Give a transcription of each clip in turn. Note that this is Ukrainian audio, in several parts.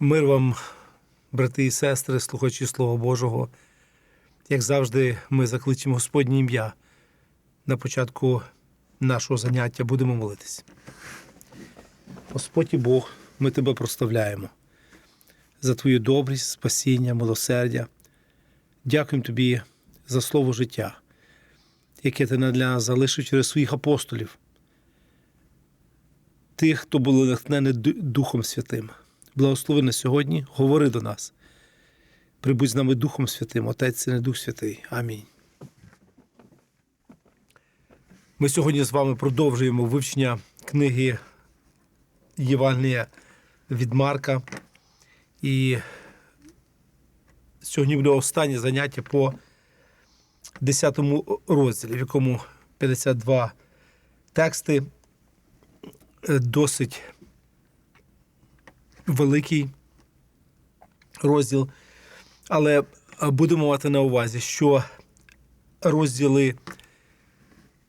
Мир вам, брати і сестри, слухачі Слова Божого. Як завжди, ми закличемо Господнє ім'я. На початку нашого заняття будемо молитись. Господь і Бог, ми тебе прославляємо за твою добрість, спасіння, милосердя. Дякуємо тобі за слово життя, яке ти для нас залишив через своїх апостолів, тих, хто були натхнені Духом Святим. Благослови на сьогодні, говори до нас. Прибудь з нами Духом Святим, Отець і Дух Святий. Амінь. Ми сьогодні з вами продовжуємо вивчення книги Євангелія від Марка. І сьогодні буде останнє заняття по 10 розділі, в якому 52 тексти досить великий розділ. Але е, будемо мати на увазі, що розділи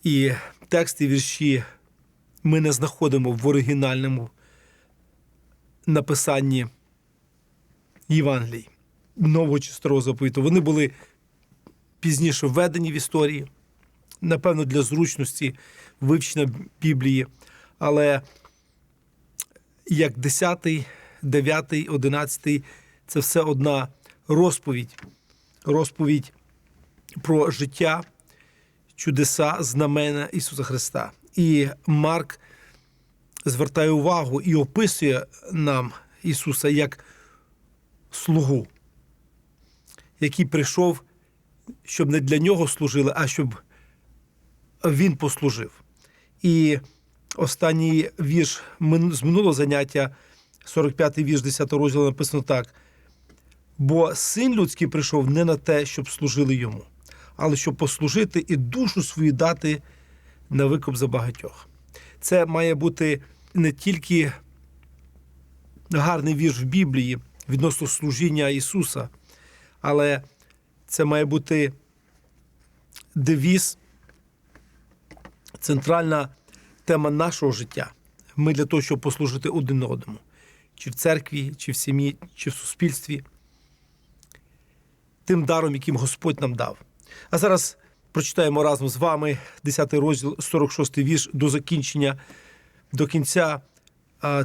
і тексти, вірші ми не знаходимо в оригінальному написанні Євангелій нового чи старого заповіту. Вони були пізніше введені в історії, напевно, для зручності вивчення Біблії. Але як 10, 9, 11 це все одна розповідь, розповідь про життя, чудеса, знамена Ісуса Христа. І Марк звертає увагу і описує нам Ісуса як слугу, який прийшов, щоб не для нього служили, а щоб він послужив. І останній вірш з минулого заняття, 45-й вірш 10 розділу, написано так: бо син людський прийшов не на те, щоб служили йому, але щоб послужити і душу свою дати на викуп за багатьох. Це має бути не тільки гарний вірш в Біблії відносно служіння Ісуса, але це має бути девіз, центральна тема нашого життя. Ми для того, щоб послужити один одному, чи в церкві, чи в сім'ї, чи в суспільстві, тим даром, яким Господь нам дав. А зараз прочитаємо разом з вами 10 розділ, 46 вірш до закінчення, до кінця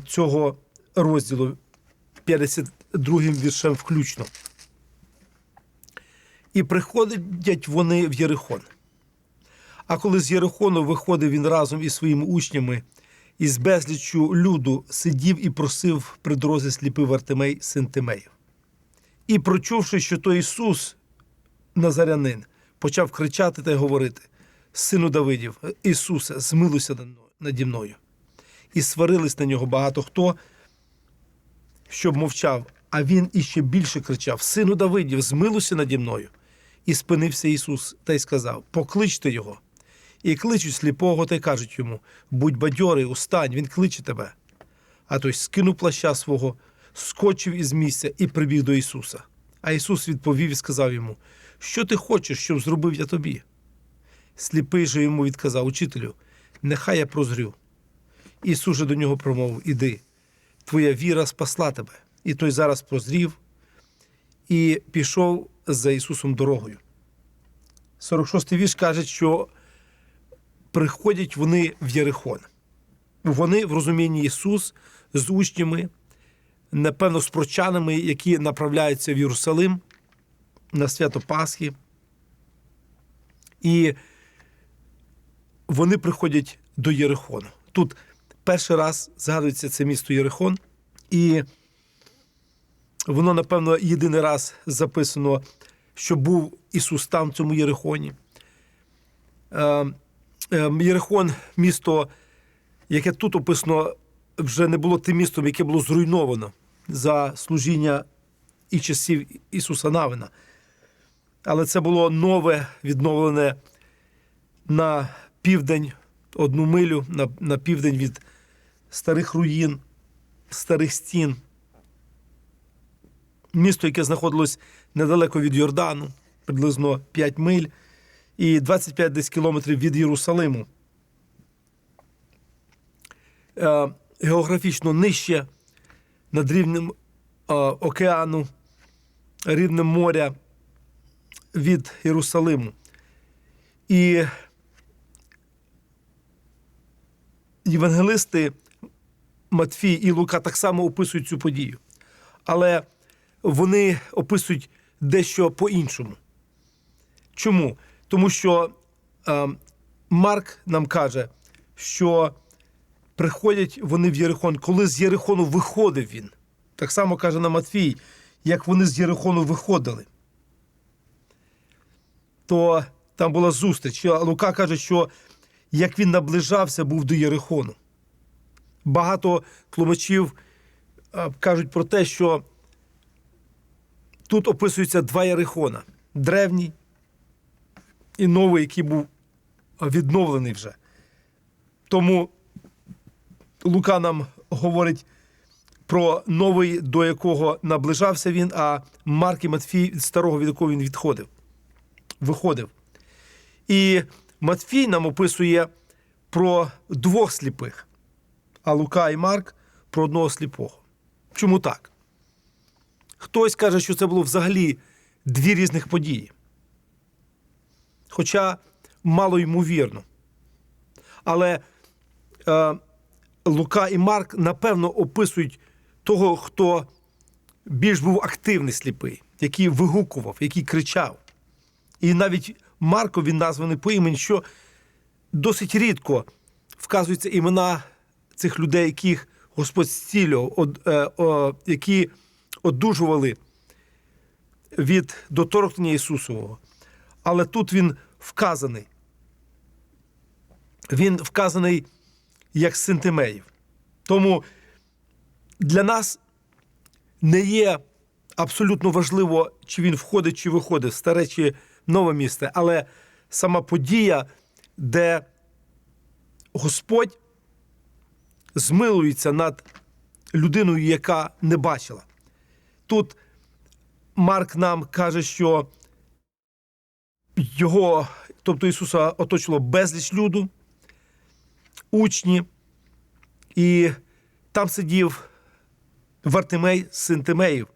цього розділу, 52 віршем включно. І приходять вони в Єрихон. А коли з Єрихону виходив він разом із своїми учнями, і з безліччю люду сидів і просив при дорозі сліпий Вартимей син Тимеїв. І, прочувши, що то Ісус, Назарянин, почав кричати та й говорити: Сину Давидів, Ісусе, змилуйся наді мною. І сварились на нього багато хто, щоб мовчав, а він іще більше кричав: Сину Давидів, змилуйся наді мною. І спинився Ісус та й сказав: Покличте його. І кличуть сліпого та й кажуть йому: Будь бадьорий, устань, він кличе тебе. А той скинув плаща свого, скочив із місця і прибіг до Ісуса. А Ісус відповів і сказав йому: Що ти хочеш, щоб зробив я тобі? Сліпий же йому відказав учителю, нехай я прозрю. Ісус же до нього промовив: Іди, твоя віра спасла тебе. І той зараз прозрів і пішов за Ісусом дорогою. 46-й вірш каже, що приходять вони в Єрихон. Вони в розумінні Ісус з учнями, напевно, з прочанами, які направляються в Єрусалим на свято Пасхи. І вони приходять до Єрихону. Тут перший раз згадується це місто Єрихон, і воно, напевно, єдиний раз записано, що був Ісус там, в цьому Єрихоні. Е, е, Єрихон місто, яке тут описано, вже не було тим містом, яке було зруйновано за служіння і часів Ісуса Навина. Але це було нове, відновлене на південь, одну милю на, на південь від старих руїн, старих стін. Місто, яке знаходилось недалеко від Йордану, приблизно 5 миль, і 25 десь кілометрів від Єрусалиму. Е, географічно нижче над рівнем е, океану, рівнем моря від Єрусалиму. І євангелисти Матфій і Лука так само описують цю подію. Але вони описують дещо по-іншому. Чому? Тому що е, Марк нам каже, що приходять вони в Єрихон, коли з Єрихону виходив він. Так само каже нам Матфій, як вони з Єрихону виходили. То там була зустріч. Лука каже, що як він наближався, був до Єрихону. Багато тлумачів е, кажуть про те, що тут описуються два Єрихона: древній і новий, який був відновлений вже. Тому Лука нам говорить про новий, до якого наближався він, а Марк і Матфій від старого, від якого він відходив, виходив. І Матфій нам описує про двох сліпих, а Лука і Марк про одного сліпого. Чому так? Хтось каже, що це було взагалі дві різних події. Хоча мало ймовірно. Але е, Лука і Марк напевно описують того, хто більш був активний сліпий, який вигукував, який кричав. І навіть Марко він названий по імені, що досить рідко вказуються імена цих людей, яких Господь зцілював, е, які одужували від доторкнення Ісусового. Але тут він вказаний. Він вказаний як син Тимеїв. Тому для нас не є абсолютно важливо, чи він входить, чи виходить старе чи нове місце, але сама подія, де Господь змилується над людиною, яка не бачила. Тут Марк нам каже, що його, тобто Ісуса, оточило безліч люду, учні, і там сидів Вартимей, син Тимеїв,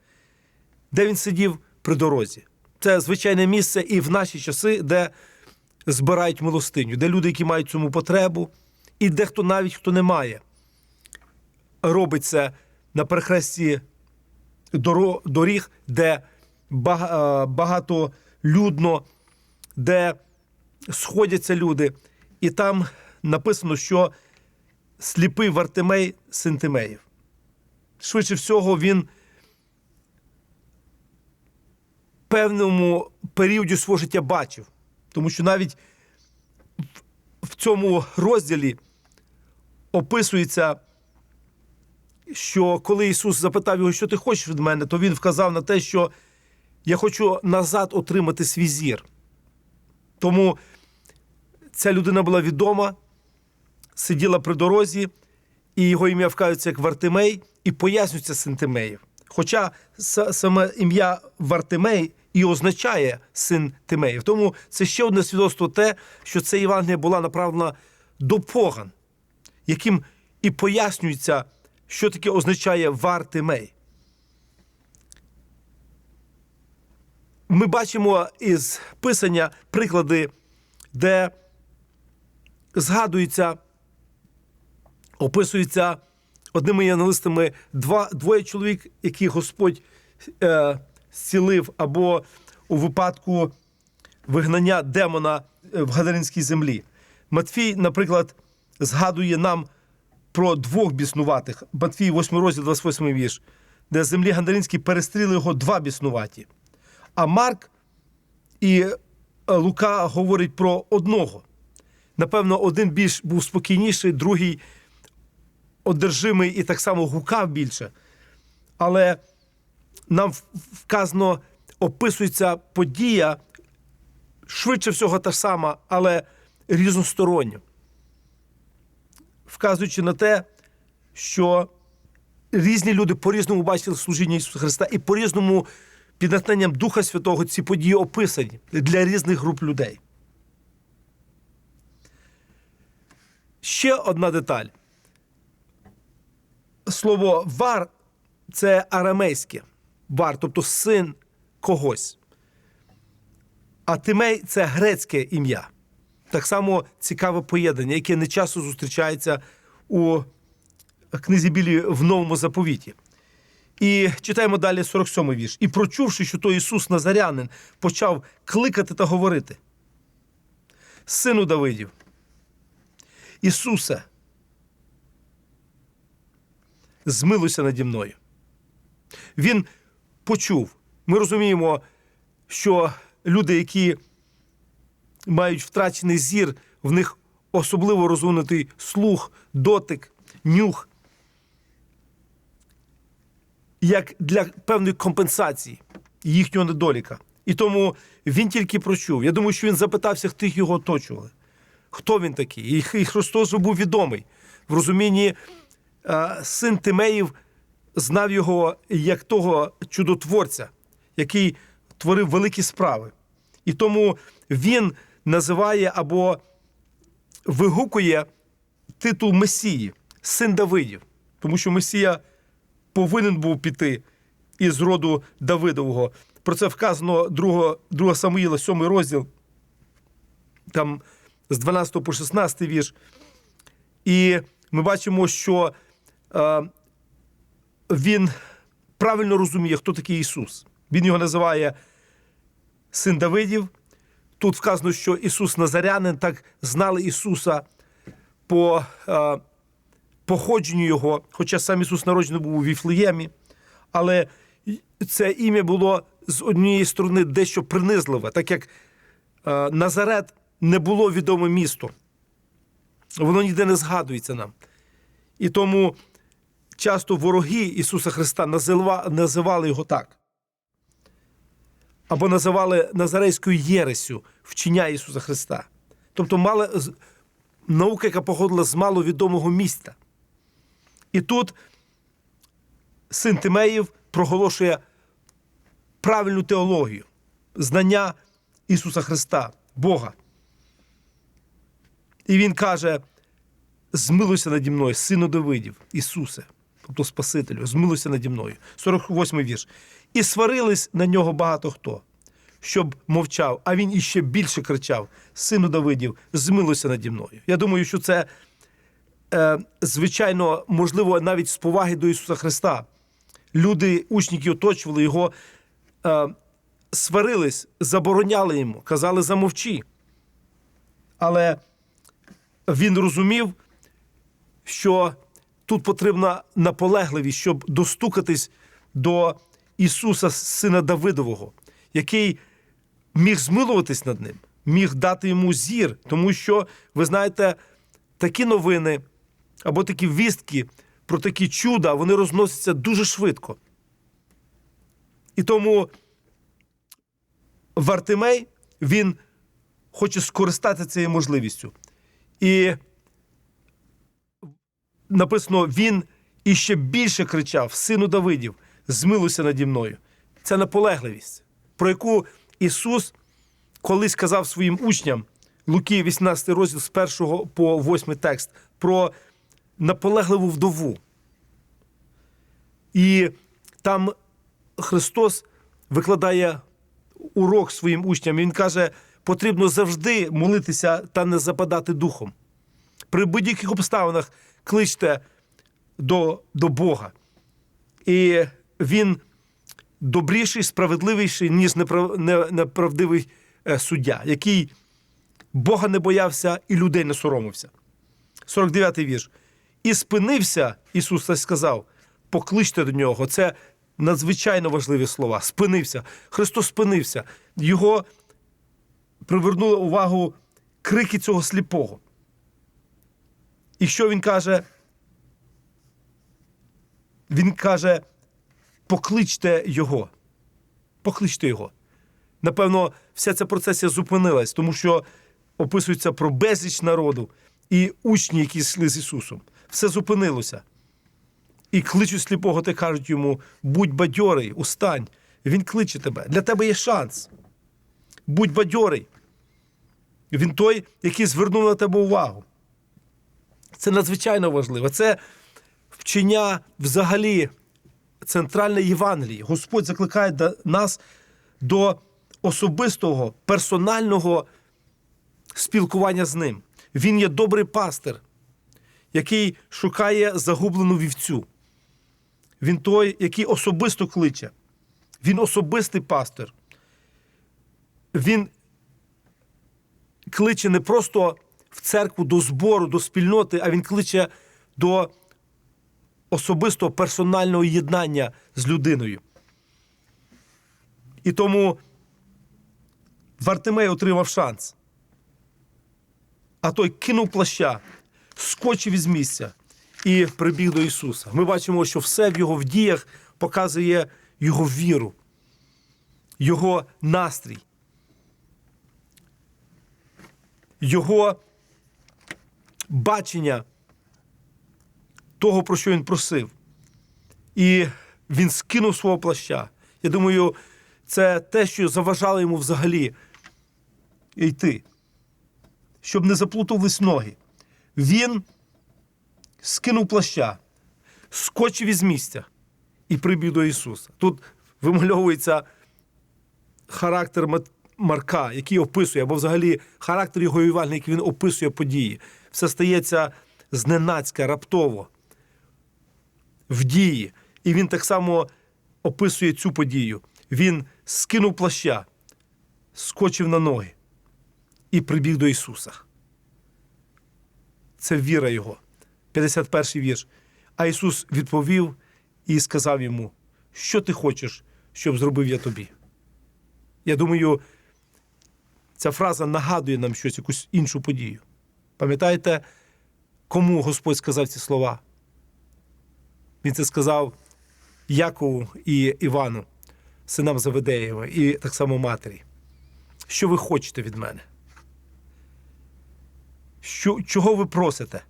де він сидів при дорозі. Це звичайне місце і в наші часи, де збирають милостиню, де люди, які мають цьому потребу, і дехто навіть хто не має, робить це на перехресті доріг, де багато людно, де сходяться люди. І там написано, що сліпий Вартимей син Тимеїв. Швидше всього, він в певному періоді свого життя бачив. Тому що навіть в цьому розділі описується, що коли Ісус запитав його, що ти хочеш від мене, то він вказав на те, що я хочу назад отримати свій зір. Тому ця людина була відома, сиділа при дорозі, і його ім'я вказується як Вартимей, і пояснюється син Тимеїв. Хоча саме ім'я Вартимей і означає син Тимеїв. Тому це ще одне свідоцтво те, що ця Євангелія була направлена до поган, яким і пояснюється, що таке означає Вартимей. Ми бачимо із писання приклади, де згадується, описується одними євангелистами два, двоє чоловік, яких Господь е, зцілив, або у випадку вигнання демона е, в Гадаринській землі. Матфій, наприклад, згадує нам про двох біснуватих. Матфій, 8 розділ, 28 вірш, де з землі Гандаринській перестріли його два біснуваті. А Марк і е, Лука говорить про одного. Напевно, один більш був спокійніший, другий одержимий і так само гукав більше. Але нам вказано, описується подія швидше всього та сама, але різносторонньо. Вказуючи на те, що різні люди по-різному бачили служіння Ісуса Христа і по-різному під натхненням Духа Святого ці події описані для різних груп людей. Ще одна деталь. Слово вар це арамейське бар, тобто син когось. А Тимей це грецьке ім'я. Так само цікаве поєднання, яке не часто зустрічається у книзі Білі в новому заповіті. І читаємо далі 47-й вірш. І прочувши, що той Ісус Назарянин почав кликати та говорити: Сину Давидів, Ісусе, змилуйся наді мною. Він почув. Ми розуміємо, що люди, які мають втрачений зір, в них особливо розвинутий слух, дотик, нюх, як для певної компенсації їхнього недоліка. І тому він тільки прочув. Я думаю, що він запитався, хто його оточували. Хто він такий? І Христос був відомий. В розумінні е, син Тимеїв знав його як того чудотворця, який творив великі справи. І тому він називає або вигукує титул Месії, син Давидів, тому що Месія повинен був піти із роду Давидового. Про це вказано 2, 2 Самуїла, 7 розділ, там з 12 по 16 вірш. І ми бачимо, що е, він правильно розуміє, хто такий Ісус. Він його називає син Давидів. Тут вказано, що Ісус Назарянин так знали Ісуса по е, походженню Його, хоча сам Ісус народжений був у Віфлеємі, але це ім'я було з однієї сторони дещо принизливе, так як е, Назарет не було відоме місто. Воно ніде не згадується нам. І тому часто вороги Ісуса Христа називали його так. Або називали Назарейською єресю вчення Ісуса Христа. Тобто мали наука, яка походила з маловідомого міста. І тут син Тимеїв проголошує правильну теологію, знання Ісуса Христа, Бога. І він каже: змилуйся наді мною, сину Давидів, Ісусе, тобто Спасителю, змилуйся наді мною. 48 вірш. І сварились на нього багато хто, щоб мовчав, а він іще більше кричав: Сину Давидів, змилуйся наді мною. Я думаю, що це, звичайно, можливо, навіть з поваги до Ісуса Христа. Люди, учні, оточували його, е, сварились, забороняли йому, казали замовчи. Але він розумів, що тут потрібна наполегливість, щоб достукатись до Ісуса, сина Давидового, який міг змилуватись над ним, міг дати йому зір, тому що, ви знаєте, такі новини або такі вістки про такі чуда, вони розносяться дуже швидко. І тому Вартимей, він хоче скористатися цією можливістю. І написано, він іще більше кричав: Сину Давидів, змилуйся наді мною. Це наполегливість, про яку Ісус колись казав своїм учням, Луки, 18 розділ з 1 по 8 текст, про наполегливу вдову. І там Христос викладає урок своїм учням. Він каже, потрібно завжди молитися та не западати духом. При будь-яких обставинах кличте до, до Бога. І він добріший, справедливіший, ніж неправдивий е, суддя, який Бога не боявся і людей не соромився. 49-й вірш. І спинився, Ісус сказав, покличте до нього. Це надзвичайно важливі слова. Спинився. Христос спинився. Його привернули увагу крики цього сліпого. І що він каже? Він каже: покличте його. Покличте його. Напевно, вся ця процесія зупинилась, тому що описується про безліч народу і учні, які йшли з Ісусом. Все зупинилося. І кличуть сліпого та кажуть йому: будь бадьорий, устань. Він кличе тебе. Для тебе є шанс. Будь бадьорий. Він той, який звернув на тебе увагу. Це надзвичайно важливо. Це вчення взагалі центральне Євангеліє. Господь закликає нас до особистого, персонального спілкування з ним. Він є добрий пастир, який шукає загублену вівцю. Він той, який особисто кличе. Він особистий пастир. Він кличе не просто в церкву до збору, до спільноти, а він кличе до особистого персонального єднання з людиною. І тому Вартимей отримав шанс. А той кинув плаща, скочив із місця і прибіг до Ісуса. Ми бачимо, що все в його вдіях показує його віру, його настрій, його бачення того, про що він просив. І він скинув свого плаща. Я думаю, це те, що заважало йому взагалі йти, щоб не заплутувались ноги. Він скинув плаща, скочив із місця і прибіг до Ісуса. Тут вимальовується характер Марка, який описує, або взагалі характер його Євангелія, який він описує події. Все стається зненацька, раптово, в дії. І він так само описує цю подію. Він скинув плаща, скочив на ноги і прибіг до Ісуса. Це віра Його. 51 вірш. А Ісус відповів і сказав йому, що ти хочеш, щоб зробив я тобі. Я думаю, ця фраза нагадує нам щось, якусь іншу подію. Пам'ятаєте, кому Господь сказав ці слова? Він це сказав Якову і Івану, синам Заведеєва, і так само матері. Що ви хочете від мене? Що, чого ви просите?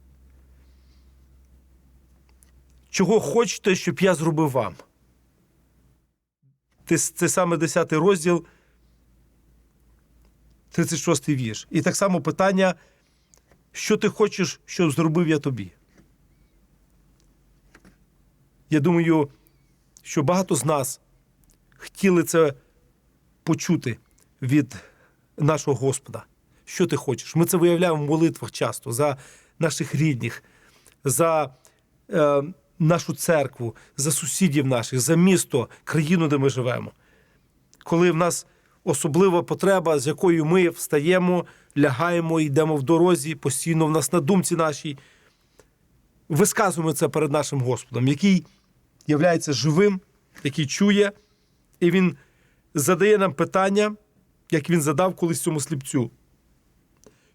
Чого хочете, щоб я зробив вам? Це, саме 10 розділ, 36 вірш. І так само питання, що ти хочеш, щоб зробив я тобі? Я думаю, що багато з нас хотіли це почути від нашого Господа. Що ти хочеш? Ми це виявляємо в молитвах часто за наших рідних, за е, нашу церкву, за сусідів наших, за місто, країну, де ми живемо. Коли в нас особлива потреба, з якою ми встаємо, лягаємо, йдемо в дорозі, постійно в нас на думці нашій, висказуємо це перед нашим Господом, який являється живим, який чує, і він задає нам питання, як він задав колись цьому сліпцю.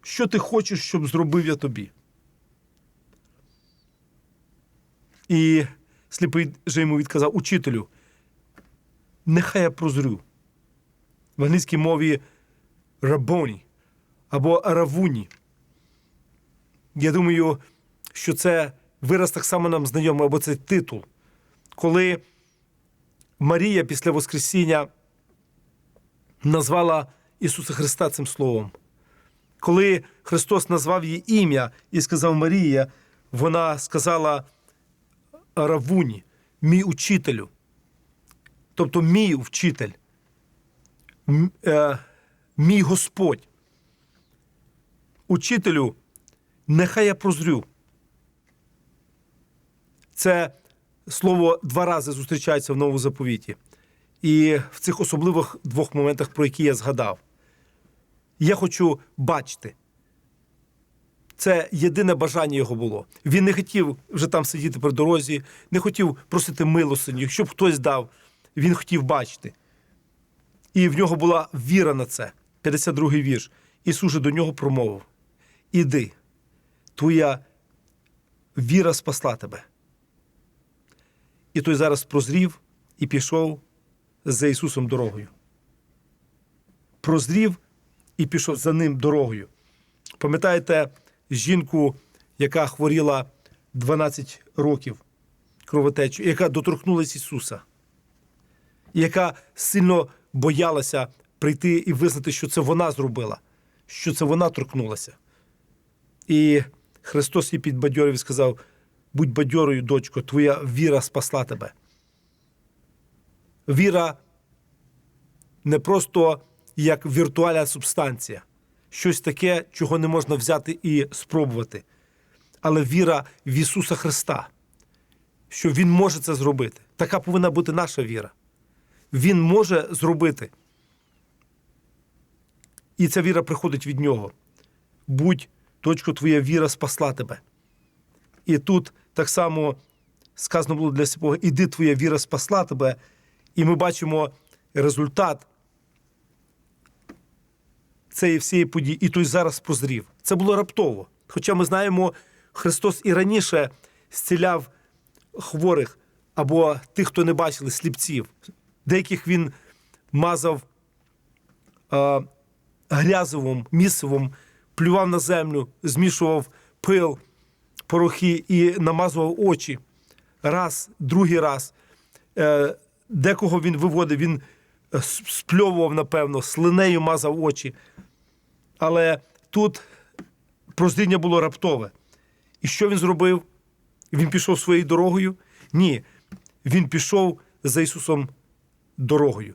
Що ти хочеш, щоб зробив я тобі? І сліпий же йому відказав учителю, нехай я прозрю. В англійській мові рабоні або равуні. Я думаю, що це вираз так само нам знайомий, або це титул. Коли Марія після Воскресіння назвала Ісуса Христа цим словом. Коли Христос назвав її ім'я і сказав Марія, вона сказала Равуні, мій учителю, тобто мій вчитель, е, мій Господь. Учителю, нехай я прозрю. Це слово два рази зустрічається в новому заповіті. І в цих особливих двох моментах, про які я згадав, я хочу бачити. Це єдине бажання його було. Він не хотів вже там сидіти при дорозі, не хотів просити милосиню, щоб хтось дав. Він хотів бачити. І в нього була віра на це. 52-й вірш. Ісус же до нього промовив: Іди, твоя віра спасла тебе. І той зараз прозрів і пішов за Ісусом дорогою. Прозрів і пішов за ним дорогою. Пам'ятаєте жінку, яка хворіла 12 років кровотечу, яка доторкнулася Ісуса, яка сильно боялася прийти і визнати, що це вона зробила, що це вона торкнулася. І Христос її підбадьорив і сказав: будь бадьорою, дочко, твоя віра спасла тебе. Віра не просто як віртуальна субстанція, щось таке, чого не можна взяти і спробувати, але віра в Ісуса Христа, що Він може це зробити. Така повинна бути наша віра. Він може зробити. І ця віра приходить від Нього. Будь точку, твоя віра спасла тебе. І тут так само сказано було для Бога, іди твоя віра спасла тебе. І ми бачимо результат цієї всієї події, і той зараз прозрів. Це було раптово. Хоча ми знаємо, Христос і раніше зціляв хворих або тих, хто не бачили, сліпців. Деяких він мазав е, грязовим, місивом, плював на землю, змішував пил, порохи і намазував очі. Раз, другий раз. Е, декого він виводив, він спльовував, напевно, слинею мазав очі. Але тут прозріння було раптове. І що він зробив? Він пішов своєю дорогою? Ні. Він пішов за Ісусом дорогою.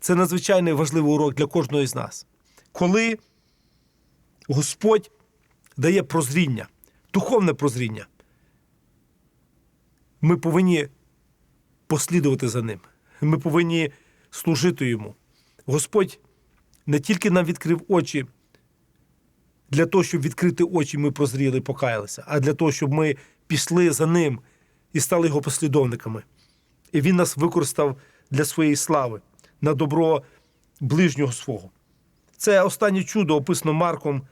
Це надзвичайно важливий урок для кожного з нас. Коли Господь дає прозріння, духовне прозріння, ми повинні послідувати за ним. Ми повинні служити йому. Господь не тільки нам відкрив очі для того, щоб відкрити очі, ми прозріли, покаялися, а для того, щоб ми пішли за ним і стали його послідовниками. І він нас використав для своєї слави на добро ближнього свого. Це останнє чудо, описано Марком,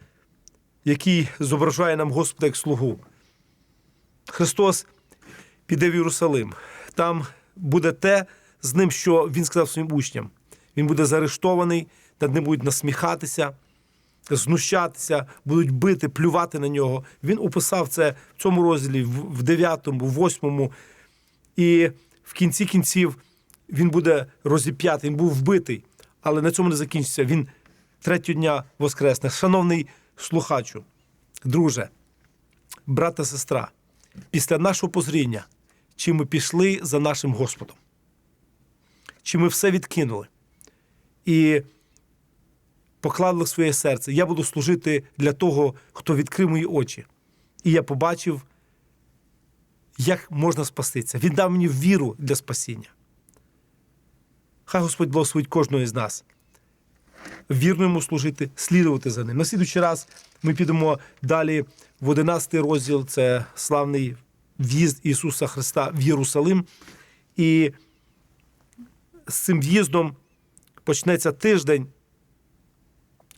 який зображає нам Господа як слугу. Христос піде в Єрусалим. Там буде те з ним, що він сказав своїм учням. Він буде заарештований, над ним будуть насміхатися, знущатися, будуть бити, плювати на нього. Він описав це в цьому розділі, в в 9, в 8. І в кінці кінців він буде розіп'ятий, він був вбитий, але на цьому не закінчиться. Він третього дня воскресне. Шановний слухачу, друже, брат та сестра, після нашого позріння, чи ми пішли за нашим Господом, чи ми все відкинули і поклали в своє серце. Я буду служити для того, хто відкрив мої очі. І я побачив, як можна спастися. Він дав мені віру для спасіння. Хай Господь благословить кожного із нас. Вірно йому служити, слідувати за ним. На слідуючий раз ми підемо далі в 11 розділ. Це славний в'їзд Ісуса Христа в Єрусалим. І з цим в'їздом почнеться тиждень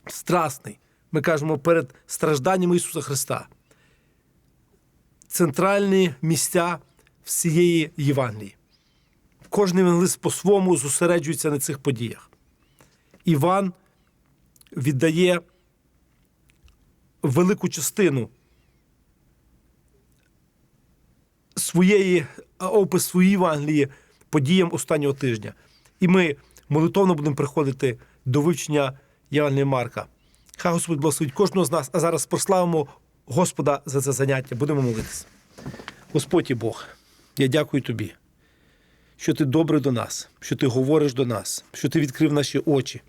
страсний. Ми кажемо перед стражданнями Ісуса Христа. Центральні місця всієї Євангелії. Кожен евангелист по-своєму зосереджується на цих подіях. Іван віддає велику частину своєї опис своєї Євангелії подіям останнього тижня. І ми молитовно будемо приходити до вивчення Євангелія Марка. Хай Господь благословить кожного з нас, а зараз прославимо Господа за це заняття. Будемо молитися. Господь і Бог, я дякую тобі, що ти добрий до нас, що ти говориш до нас, що ти відкрив наші очі,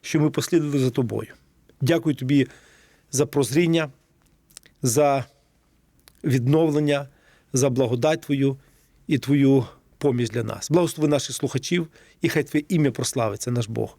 що ми послідували за тобою. Дякую тобі за прозріння, за відновлення, за благодать Твою і Твою поміч для нас. Благослови наших слухачів, і хай Твоє ім'я прославиться, наш Бог,